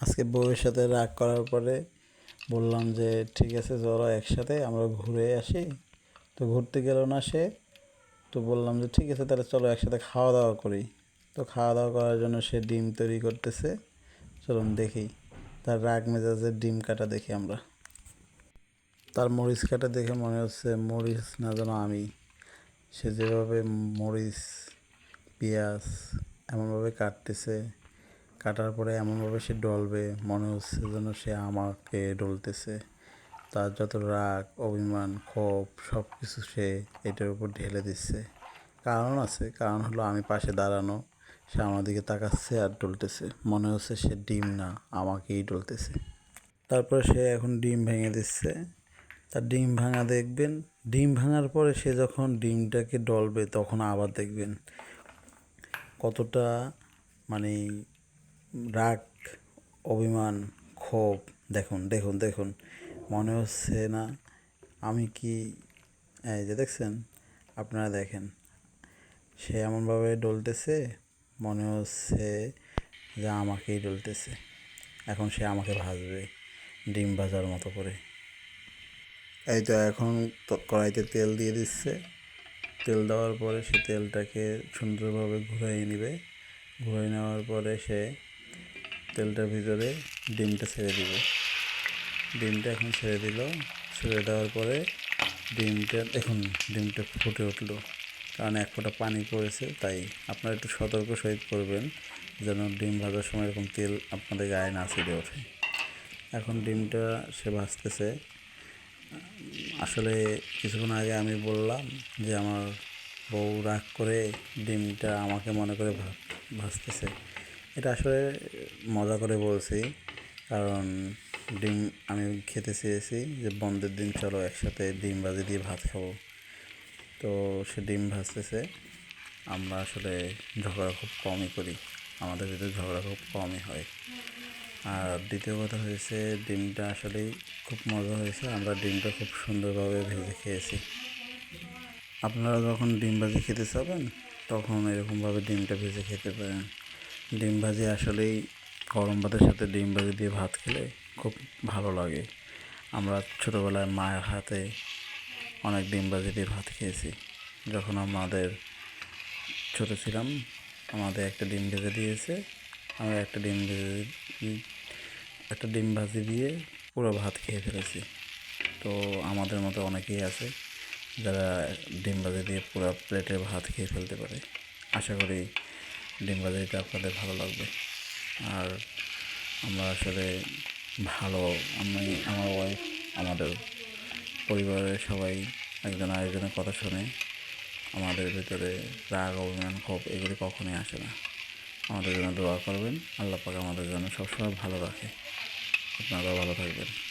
আজকে বউয়ের সাথে রাগ করার পরে বললাম যে, ঠিক আছে, চলো একসাথে, আমরা ঘুরে আসি। তো ঘুরতে গেল না সে। তো বললাম যে, ঠিক আছে, তাহলে চলো একসাথে খাওয়া দাওয়া করি। তো খাওয়া দাওয়া করার জন্য সে ডিম তৈরি করতেছে। চলুন দেখি। তার রাগ মেজাজের ডিম কাটা দেখি আমরা। তার মরিচ কাটা দেখে মনে হচ্ছে, মরিচ না যেন আমি। সে যেভাবে মরিচ, পেঁয়াজ এমনভাবে কাটতেছে। কাটার পরে এমনভাবে সে ডলবে, মনে হচ্ছে যেন সে আমাকে ডলতেছে। তার যত রাগ, অভিমান, ক্ষোভ সব কিছু সে এটার উপর ঢেলে দিচ্ছে। কারণ আছে, কারণ হলো আমি পাশে দাঁড়ানো, সে আমার দিকে তাকাচ্ছে আর ডলতেছে। মনে হচ্ছে সে ডিম না, আমাকেই ডলতেছে। তারপরে সে এখন ডিম ভেঙে দিচ্ছে। তার ডিম ভাঙা দেখবেন, ডিম ভাঙার পরে সে যখন ডিমটাকে ডলবে তখন আবার দেখবেন কতটা মানে রাগ, অভিমান, ক্ষোভ, দেখুন দেখুন দেখুন, মনে হচ্ছে না আমি কি, এই যে দেখছেন, আপনারা দেখেন, সে এমনভাবে ডলতেছে, মনে হচ্ছে যে আমাকেই ডলতেছে, এখন সে আমাকে ভাজবে, ডিম ভাজার মতো করে। এই তো এখন কড়াইতে তেল দিয়ে দিচ্ছে, তেল দেওয়ার পরে সে তেলটাকে সুন্দরভাবে ঘুরাই নেবে, ঘুরাই নেওয়ার পরে সে তেলটার ভিতরে ডিমটা ছেড়ে দিবে। ডিমটা এখন ছেড়ে দিল। ছেড়ে দেওয়ার পরে ডিমটা, দেখুন, ডিমটা ফুটে উঠল। কারণ এক ফোঁটা পানি পড়েছে, তাই আপনারা একটু সতর্ক সহিত করবেন যেন ডিম ভাজার সময় এরকম তেল আপনাদের গায়ে না ছিঁড়ে ওঠে। এখন ডিমটা সে ভাজতেছে। আসলে কিছুক্ষণ আগে আমি বললাম যে আমার বউ রাগ করে ডিমটা আমাকে মনে করে ভাজতেছে। এটা আসলে মজা করে বলছি, কারণ ডিম আমি খেতে চেয়েছি যে বন্ধের দিন চলো একসাথে ডিম ভাজি দিয়ে ভাত খাব। তো সে ডিম ভাজতেছে, আমরা আসলে ঝগড়া খুব কমই করি, আমাদের ভিতরে ঝগড়া খুব কমই হয়। আর দ্বিতীয় কথা হয়েছে, ডিমটা আসলেই খুব মজা হয়েছে, আমরা ডিমটা খুব সুন্দরভাবে ভেজে খেয়েছি। আপনারা যখন ডিম ভাজি খেতে চাবেন, তখন এরকমভাবে ডিমটা ভেজে খেতে পারেন। ডিম ভাজি আসলেই গরম ভাতের সাথে ডিম ভাজি দিয়ে ভাত খেলে খুব ভালো লাগে। আমরা ছোটোবেলায় মায়ের হাতে অনেক ডিম ভাজি দিয়ে ভাত খেয়েছি। যখন আমাদের ছোটো ছিলাম, আমাদের একটা ডিম ভেজে দিয়েছে, আমরা একটা ডিম ভেজে একটা ডিম ভাজি দিয়ে পুরো ভাত খেয়ে ফেলেছি। তো আমাদের মতো অনেকেই আছে যারা ডিম ভাজি দিয়ে পুরো প্লেটে ভাত খেয়ে ফেলতে পারে। আশা করি ডিম ভাজিটা আপনাদের ভালো লাগবে। আর আমরা আসলে ভালো, আমি, আমার ওয়াইফ আমাদের পরিবারের সবাই একজন আরেকজনের কথা শুনে আমাদের ভিতরে রাগ, অভিমান, ক্ষোভ এগুলি কখনোই আসে না। আমাদের জন্য দোয়া করবেন। আল্লাহ আমাদের জন্য সবসময় ভালো রাখে। আপনারাও ভালো থাকবেন।